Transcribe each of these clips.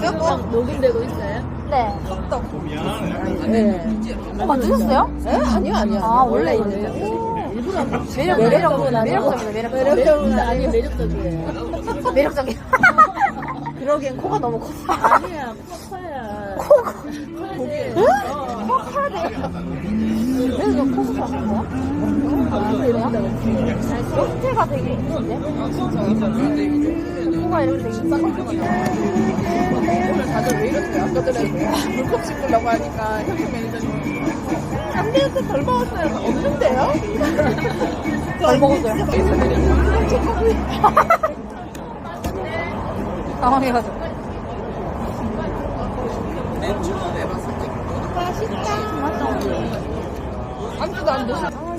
막 녹음되고 있어요? 네. 네. 어, 만드셨어요? 에? 아니요, 아니요. 아, 원래 있는 있는 거. 일부러 매력, 매력적은 아니고. 매력적이다, 매력적. 매력적은 아니 매력적이에요. 매력적이야. 그러기엔 코가 너무 컸어. 아니야, 커야. 코가. 어. 코 커야 돼. 그래서 코가 작은 거야? 아, 그래요? 형태가 되게 이쁜데? 코가 이렇게 되게 이쁜데? 오늘 다들 왜 이러세요? 아까 전에 물컵 씹으려고 하니까 혁수 매니저님. 담배한테 덜 먹었어요. 없는데요? 덜 먹었어요. 당황해가지고. 안주도 안 드시고.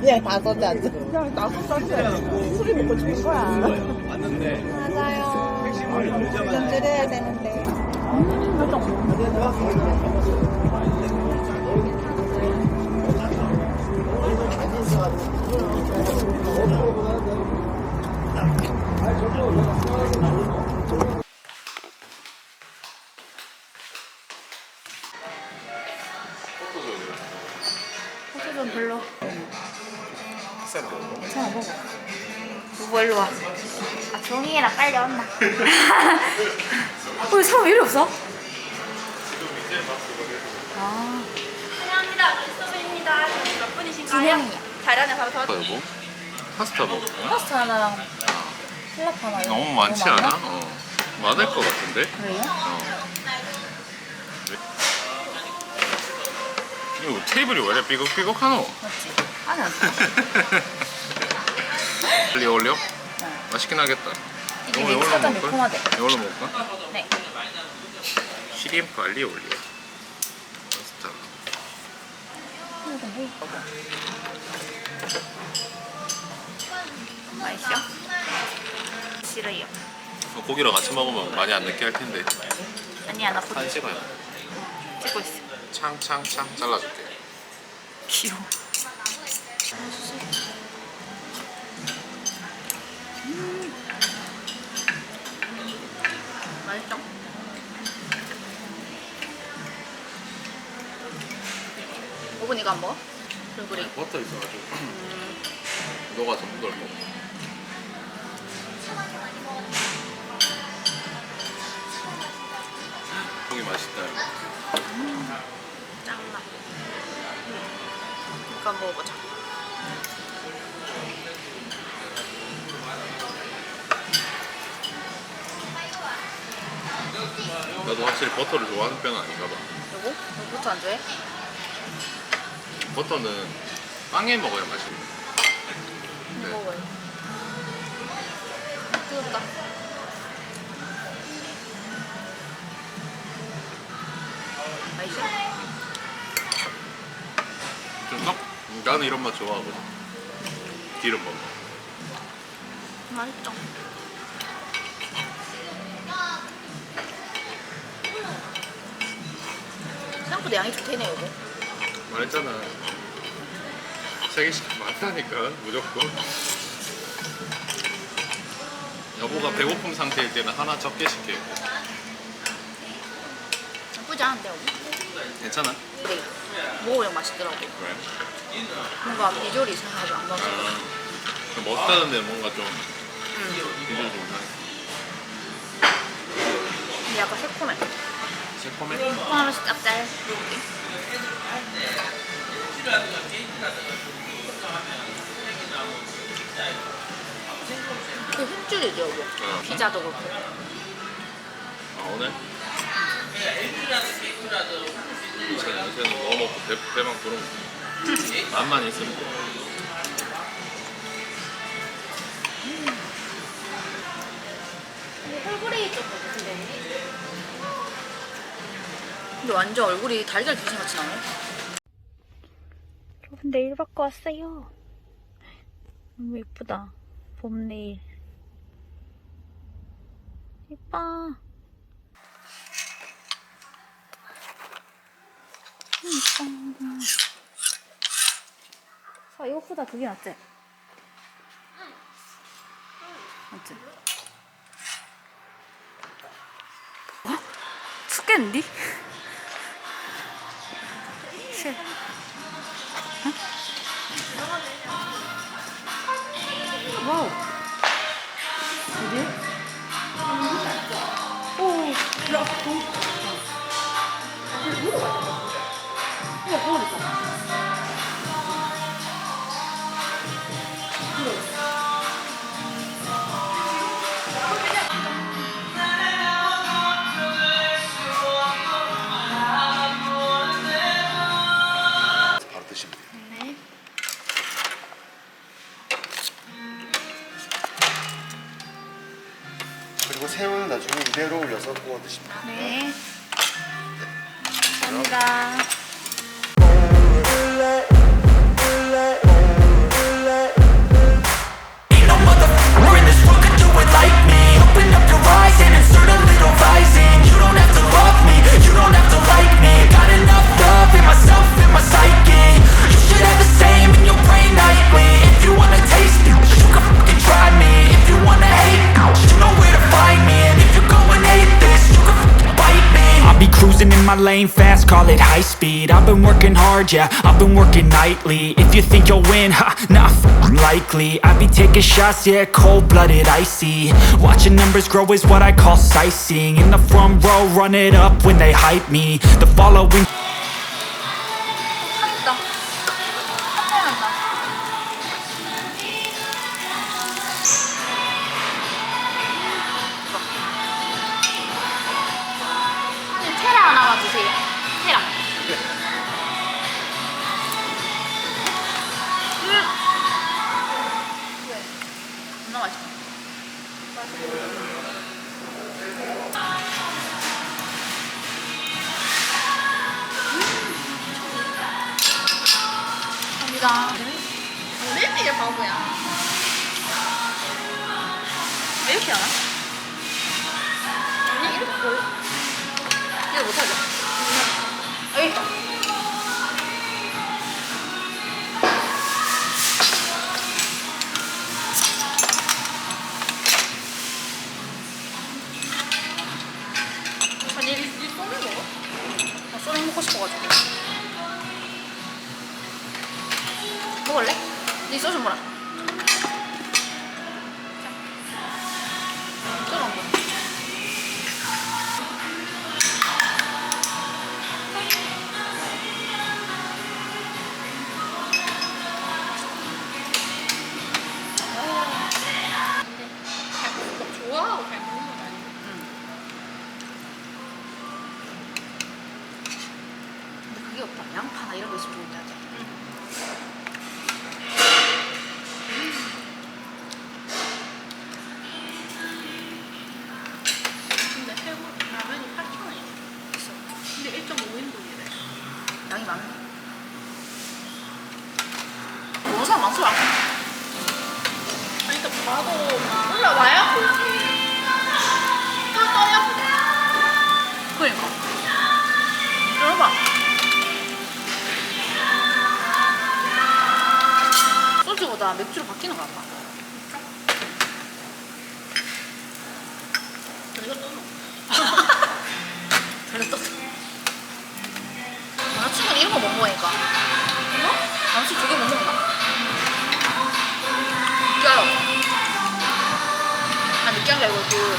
그냥 다섯 잔. 그냥 다섯 잔. 술이 먹고 죽은 거야. 맞아요. 좀 드려야 되는데. 포토존 아, 해라. 빨리. 어, 왜 사람 왜 이리 없어? 아, 안녕합니다. 크리스토블입니다. 몇 분이신가요? 진행이야. 잘하네 바로 더. 여보? 파스타 먹을까? 파스타 하나랑 필라프 하나. 이거 너무 많지 많나? 않아? 어. 많을 것 같은데? 그래요? 어. 이거 테이블이 왜 이래 삐걱삐걱하노? 맞지? 안 돼. 빨리 올려? 맛있긴 하겠다. 이게 먹을까? 매콤하대. 이걸로 먹을까? 네. 시림프 알리 올려. 파스타. 이거 뭐. 맛있어? 싫어요. 어, 고기랑 같이 먹으면 많이 안 느끼할 텐데. 아니야, 나 포도 사진 찍어요. 찍고 있어. 창창창 잘라줄게. 귀여워. 오븐 이거 안 먹어? 얼굴이 버터 있어가지고. 녹아서 부드럽고. 고기 맛있다. 짱나 이거 한번 먹어보자 나도 확실히 버터를 좋아하는 편은 아닌가 봐. 요거? 요거부터 안 좋아해? 버터는 빵에 먹어야. 이거 네. 먹어요 뜨겁다 맛있어? 좀 썩? 나는 이런 맛 좋아하거든. 기름 먹어. 맛있죠? 생각보다 양이 좋대네 요거 말했잖아. 세 개씩 많다니까 무조건. 여보가 배고픔 상태일 때는 하나 적게 시켜. 나쁘지 않은데 여기? 괜찮아? 그래 먹으면 맛있더라고 왜? 뭔가 비주얼이 이상하지 안 아, 그 머스타드인데 뭔가 좀 응. 비주얼 좀 이상해. 근데 약간 새콤해 새콤해? 하나씩 짭짤 그 흠줄이죠 여보 어. 피자도 그렇고 아 오늘? 요새는 요새는 뭐 먹고 배, 배만 부르면 돼. 맛만 있으면 돼. 얼굴이 좀 같은데 근데 완전 얼굴이 달걀 귀신같이 나네 내일 받고 왔어요 너무 예쁘다 봄 내일 예뻐 예뻐 것보다 그게 낫지? 맞지? 어? 춥겠는디? 응? 올려서 구워 돼요. 네. It high speed. I've been working hard, yeah, I've been working nightly. If you think you'll win, ha, nah, f***ing likely. I be taking shots, yeah, cold-blooded, icy. Watching numbers grow is what I call sightseeing. In the front row, run it up when they hype me. The following 못하죠? 소주보다 맥주로 바뀌는 거 같다. 그리고 또 먹어. 잘했어. 남자친구는 이런 거 못 먹으니까. 어? 남자친구 저게 못 먹나? 느끼하러. 아, 느끼한 게 아니고 그,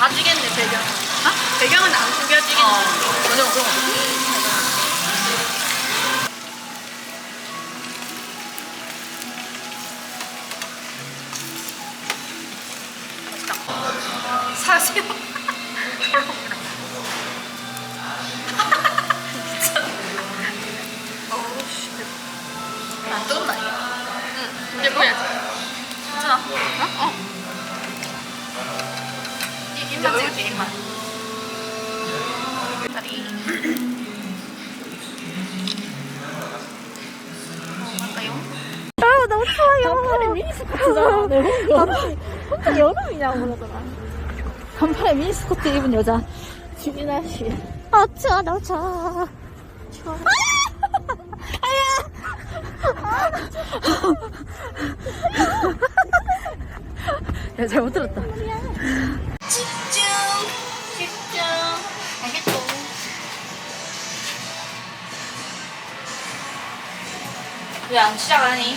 아지겠네 배경. 아? 배경은 안 숨겨지겠네. 어, 전혀 그런 거 없어. 어? 어. 이- 입만 찍을게 입만. 다리. 아 너무 추워요. 미니스커트잖아. 혼자 여름이냐고 그러잖아. 반팔에 미니스커트 입은 여자. 주민아 씨. 아 추워 너무 추워. 추워. 야, 잘못 들었다. 집중. 집중. 알겠어. 왜안 시작하니?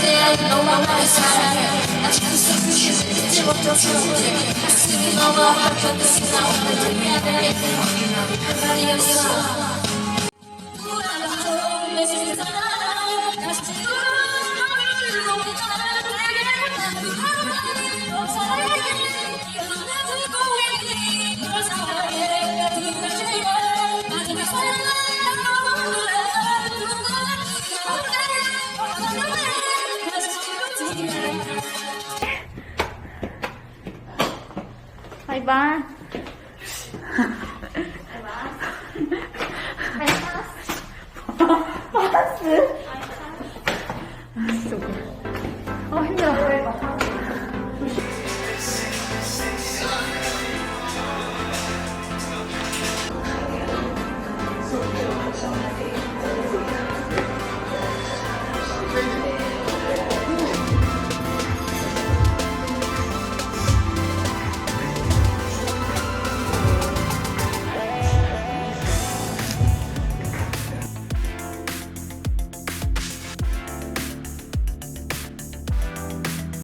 툭툭만 이렇게 쓱쓱대야 너만 나를 사랑해 아직 그 슬픈 춤을 잊지 못해 추억